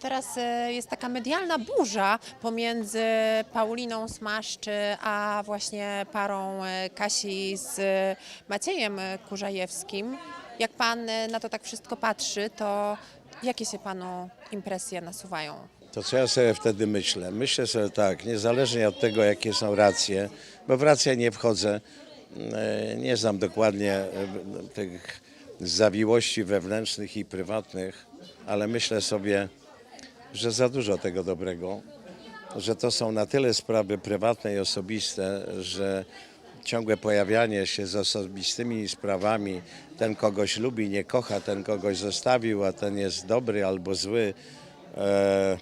Teraz e, jest taka medialna burza pomiędzy Pauliną Smaszczy a właśnie parą e, Kasi z e, Maciejem Kurzajewskim. Jak pan na to tak wszystko patrzy, to jakie się panu impresje nasuwają? To co ja sobie wtedy myślę? Myślę sobie tak, niezależnie od tego, jakie są racje, bo w racje nie wchodzę, nie znam dokładnie tych zawiłości wewnętrznych i prywatnych, ale myślę sobie, że za dużo tego dobrego, że to są na tyle sprawy prywatne i osobiste, że ciągłe pojawianie się z osobistymi sprawami, ten kogoś lubi, nie kocha, ten kogoś zostawił, a ten jest dobry albo zły, e,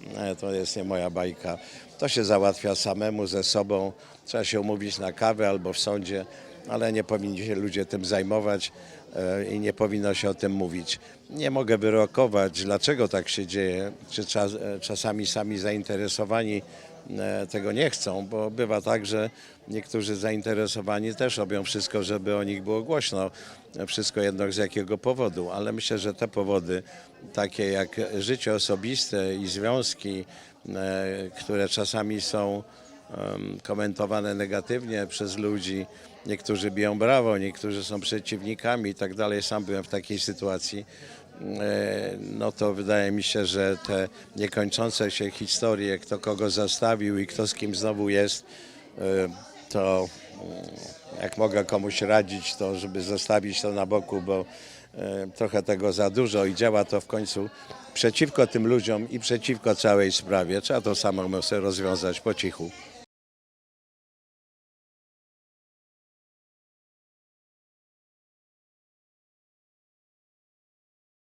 nie, to jest nie moja bajka. To się załatwia samemu ze sobą. Trzeba się umówić na kawę albo w sądzie, ale nie powinni się ludzie tym zajmować e, i nie powinno się o tym mówić. Nie mogę wyrokować, dlaczego tak się dzieje, czy e, czasami sami zainteresowani e, tego nie chcą, bo bywa tak, że niektórzy zainteresowani też robią wszystko, żeby o nich było głośno. Wszystko jedno z jakiego powodu, ale myślę, że te powody, takie jak życie osobiste i związki, które czasami są komentowane negatywnie przez ludzi, niektórzy biją brawo, niektórzy są przeciwnikami i tak dalej. Sam byłem w takiej sytuacji e, no to wydaje mi się, że te niekończące się historie, kto kogo zastawił i kto z kim znowu jest, e, to mm, jak mogę komuś radzić, to żeby zostawić to na boku, bo e, trochę tego za dużo i działa to w końcu przeciwko tym ludziom i przeciwko całej sprawie. Trzeba to sobie rozwiązać po cichu.